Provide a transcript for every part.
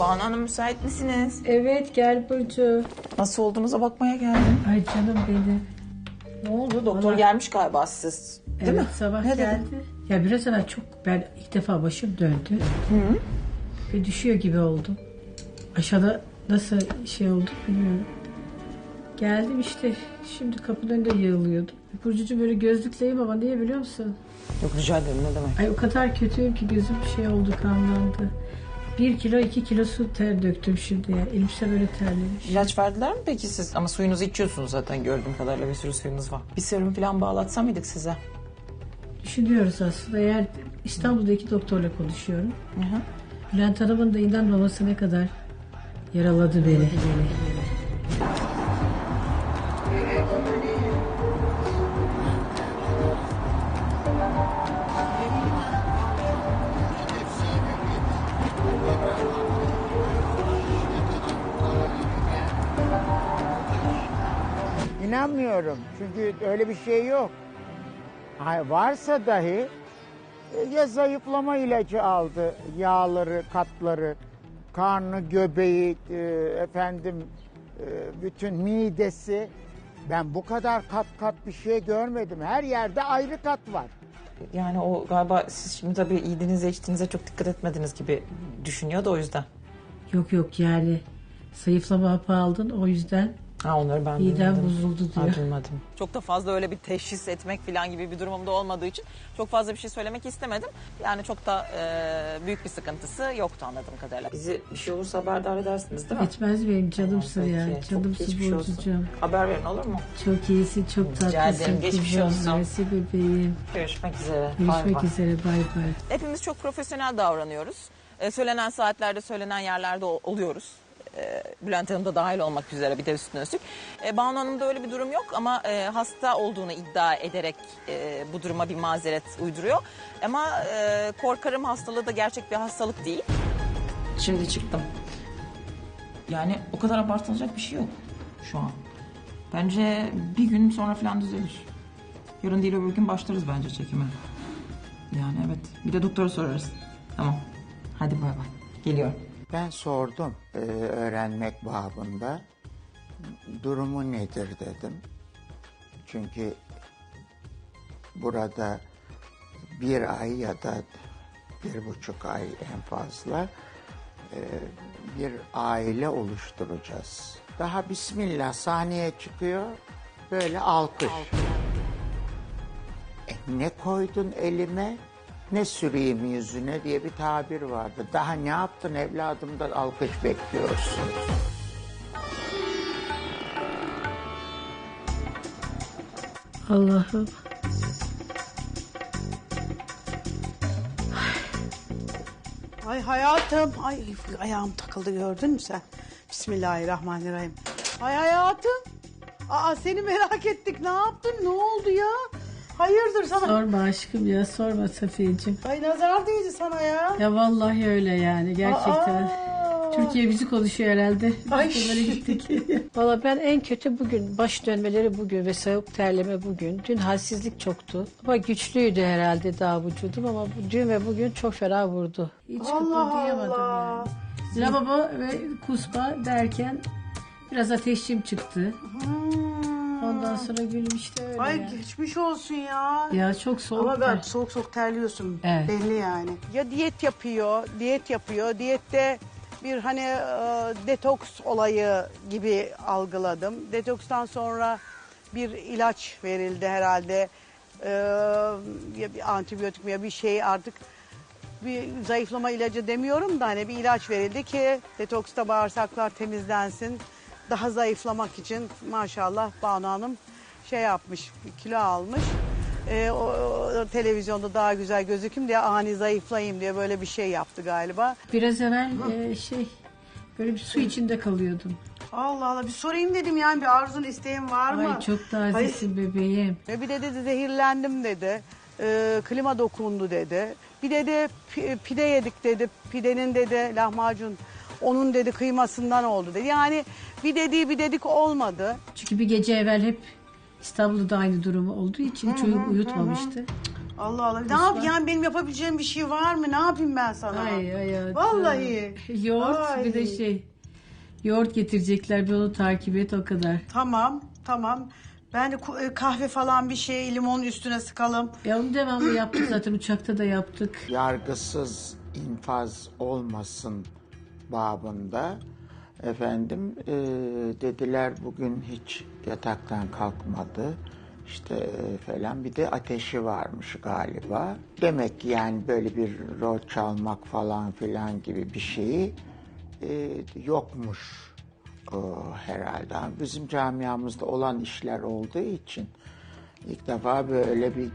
Banu Hanım müsait misiniz? Evet gel Burcu. Nasıl olduğunuza bakmaya geldim. Ay canım benim. Ne oldu? Doktor gelmiş galiba siz. Değil evet mi? sabah Ne dedi? geldi. Ya biraz evvel çok ben ilk defa başım döndü. Ve düşüyor gibi oldum. Aşağıda nasıl şey oldu bilmiyorum. Geldim işte şimdi kapının önünde yığılıyordum. Burcucu böyle gözlükleyim ama niye biliyor musun? Yok rica ederim ne demek. Ay o kadar kötüyüm ki gözüm şey oldu kanlandı. Bir kilo iki kilo su ter döktüm şimdi ya. Elbise böyle terlemiş. İlaç verdiler mi peki siz? Ama suyunuzu içiyorsunuz zaten gördüğüm kadarıyla bir sürü suyunuz var. Bir serum falan bağlatsa mıydık size? Düşünüyoruz aslında. Eğer İstanbul'daki doktorla konuşuyorum. Hı hı. Bülent Hanım'ın da inanmaması ne kadar yaraladı beni. İnanmıyorum. Çünkü öyle bir şey yok. Hay varsa dahi e, ya zayıflama ilacı aldı. Yağları, katları, karnı, göbeği, e, efendim e, bütün midesi. Ben bu kadar kat kat bir şey görmedim. Her yerde ayrı kat var. Yani o galiba siz şimdi tabii yediğinize içtiğinize çok dikkat etmediniz gibi düşünüyor da o yüzden. Yok yok yani zayıflama hapı aldın o yüzden Ha onları ben midem duymadım. bozuldu Ha, diyor. duymadım. Çok da fazla öyle bir teşhis etmek falan gibi bir durumumda olmadığı için çok fazla bir şey söylemek istemedim. Yani çok da e, büyük bir sıkıntısı yoktu anladığım kadarıyla. Bizi bir şey olursa haberdar edersiniz değil mi? Etmez benim canımsın Peki, ya. çok Canımsın geçmiş olsun. Burcucuğum. Haber verin olur mu? Çok iyisin, çok Rica tatlısın. ederim, geçmiş kuzum. olsun. Mersi bebeğim. Görüşmek üzere. Bay Görüşmek bay. üzere. Bay bay. Hepimiz çok profesyonel davranıyoruz. E, söylenen saatlerde söylenen yerlerde ol- oluyoruz. E, Bülent Hanım da dahil olmak üzere bir de üstüne üstlük. E, Banu Hanım'da öyle bir durum yok ama e, hasta olduğunu iddia ederek e, bu duruma bir mazeret uyduruyor. Ama korkarım hastalığı da gerçek bir hastalık değil. Şimdi çıktım. Yani o kadar abartılacak bir şey yok şu an. Bence bir gün sonra falan düzelir. Yarın değil öbür gün başlarız bence çekime. Yani evet. Bir de doktora sorarız. Tamam. Hadi bay bay. Geliyorum. Ben sordum e, öğrenmek babında. Durumu nedir dedim. Çünkü burada bir ay ya da bir buçuk ay en fazla e, bir aile oluşturacağız. Daha bismillah sahneye çıkıyor böyle alkış. E, ne koydun elime ne süreyim yüzüne diye bir tabir vardı. Daha ne yaptın evladımdan alkış bekliyorsun. Allah'ım. Ay hayatım. Ay ayağım takıldı gördün mü sen? Bismillahirrahmanirrahim. Ay hayatım. Aa seni merak ettik. Ne yaptın? Ne oldu ya? Hayırdır sana? Sorma aşkım ya sorma Safiyeciğim. Ay nazar değdi sana ya. Ya vallahi öyle yani gerçekten. Aa. Türkiye bizi konuşuyor herhalde. Ay. böyle gittik. Valla ben en kötü bugün baş dönmeleri bugün ve soğuk terleme bugün. Dün halsizlik çoktu. Ama güçlüydü herhalde daha vücudum ama dün ve bugün çok fena vurdu. Hiç Allah kıpırdayamadım Allah. yani. Lavabo ve kusma derken biraz ateşim çıktı. Ondan sonra gülüm işte öyle. Ay geçmiş olsun ya. Ya çok soğuk. Ama ben soğuk soğuk terliyorsun. Evet. Belli yani. Ya diyet yapıyor, diyet yapıyor. Diyette bir hani e, detoks olayı gibi algıladım. Detokstan sonra bir ilaç verildi herhalde. E, ya bir antibiyotik mi ya bir şey artık bir zayıflama ilacı demiyorum da hani bir ilaç verildi ki detoksta bağırsaklar temizlensin. Daha zayıflamak için maşallah Banu Hanım şey yapmış, kilo almış. Ee, o, o televizyonda daha güzel gözüküm diye ani zayıflayayım diye böyle bir şey yaptı galiba. Biraz evvel e, şey böyle bir su içinde kalıyordum. Allah Allah bir sorayım dedim yani bir arzun isteğin var mı? Ay çok da azizsin bebeğim. Ve bir de dedi zehirlendim dedi. Ee, klima dokundu dedi. Bir dedi pi- pide yedik dedi. Pidenin dedi lahmacun onun dedi kıymasından oldu dedi. Yani bir dediği bir dedik olmadı. Çünkü bir gece evvel hep İstanbul'da da aynı durumu olduğu için çocuk uyutmamıştı. Allah Allah. Ne yap yani benim yapabileceğim bir şey var mı? Ne yapayım ben sana? Ay hayatım. Vallahi. Yoğurt Ay. bir de şey. Yoğurt getirecekler bir onu takip et o kadar. Tamam, tamam. Ben de ku- e, kahve falan bir şey limon üstüne sıkalım. Ya onu devamlı yaptık zaten uçakta da yaptık. yargısız infaz olmasın babında. Efendim e, dediler bugün hiç yataktan kalkmadı. İşte e, falan. Bir de ateşi varmış galiba. Demek ki yani böyle bir rol çalmak falan filan gibi bir şeyi e, yokmuş e, herhalde. Bizim camiamızda olan işler olduğu için ilk defa böyle bir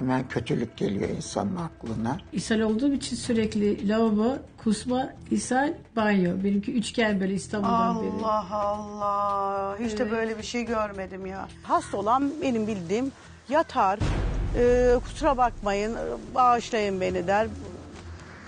hemen kötülük geliyor insanın aklına. İshal olduğum için sürekli lavabo, kusma, ishal, banyo. Benimki üçgen böyle İstanbul'dan beri. Allah Allah. Hiç de böyle bir şey görmedim ya. Hasta olan benim bildiğim yatar. e, kusura bakmayın, bağışlayın beni der.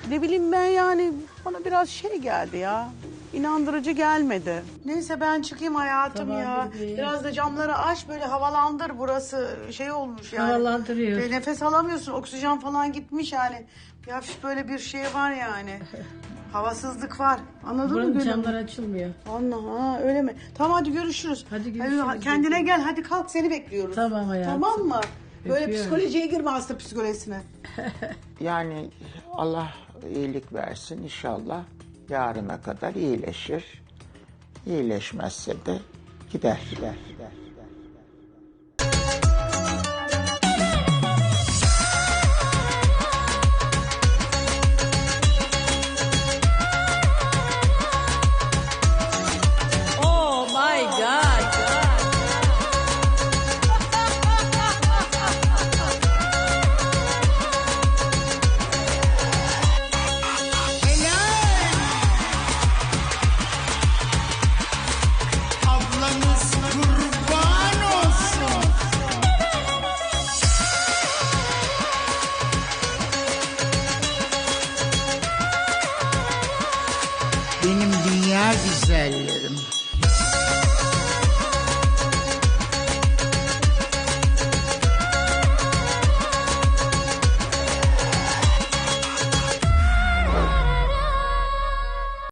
Ne bileyim ben yani bana biraz şey geldi ya. İnandırıcı gelmedi. Neyse ben çıkayım hayatım Tamam ya. bebeğim. Biraz da camları aç böyle havalandır burası şey olmuş yani. Havalandırıyor. Ve nefes alamıyorsun oksijen falan gitmiş yani. Bir hafif böyle bir şey var yani. Havasızlık var. Anladın mı Buranın gülüm? camları açılmıyor. Allah ha öyle mi? Tamam hadi görüşürüz. Hadi görüşürüz. kendine gel hadi kalk seni bekliyoruz. Tamam hayatım. Tamam mı? Böyle Öpüyorum. psikolojiye girme hasta psikolojisine. Yani Allah iyilik versin inşallah yarına kadar iyileşir. İyileşmezse de gider gider gider. güzel.